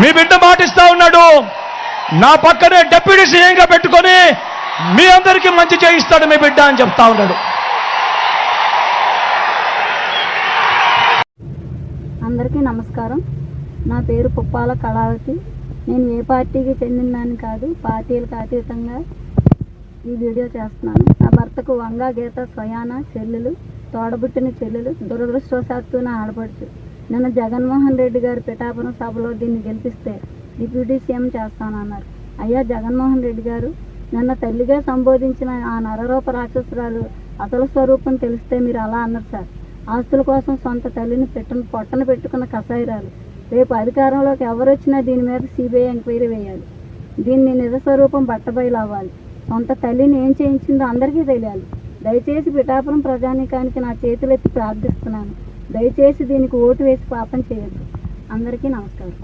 మీ బిడ్డ మాటిస్తా ఉన్నాడు. నా పక్కనే డెప్యూటీ సీఎంగా పెట్టుకొని మీ అందరికీ మంచి చేయిస్తాడు మీ బిడ్డ అని చెప్తా ఉన్నాడు. అందరికీ నమస్కారం. నా పేరు పుప్పాల కళావతి. నేను ఏ పార్టీకి చెందినాను కాదు పార్టీలకు అతీతంగా ఈ వీడియో చేస్తున్నాను. నా భర్తకు వంగా గీత స్వయాన చెల్లెలు తోడబుట్టిన చెల్లెలు దురదృష్టవశాత్తు నా ఆడపడుచు. నిన్న జగన్మోహన్ రెడ్డి గారు పిఠాపురం సభలో దీన్ని గెలిపిస్తే డిప్యూటీ సీఎం చేస్తానన్నారు. అయ్యా జగన్మోహన్ రెడ్డి గారు నిన్న తల్లిగా సంబోధించిన ఆ నరరూప రాక్షసురాలు అసలు స్వరూపం తెలిస్తే మీరు అలా అన్నారు సార్. ఆస్తుల కోసం సొంత తల్లిని పెట్టను పొట్టన పెట్టుకున్న కసాయిరాలు రేపు అధికారంలోకి ఎవరొచ్చినా దీని మీద సిబిఐ ఎంక్వైరీ వేయాలి. దీన్ని నిజ స్వరూపం అవ్వాలి సొంత తల్లిని ఏం చేయించిందో అందరికీ తెలియాలి. దయచేసి పిఠాపురం ప్రజానీకానికి నా చేతులెత్తి ప్రార్థిస్తున్నాను. దయచేసి దీనికి ఓటు వేసి పాపం చేయొద్దు. అందరికీ నమస్కారం.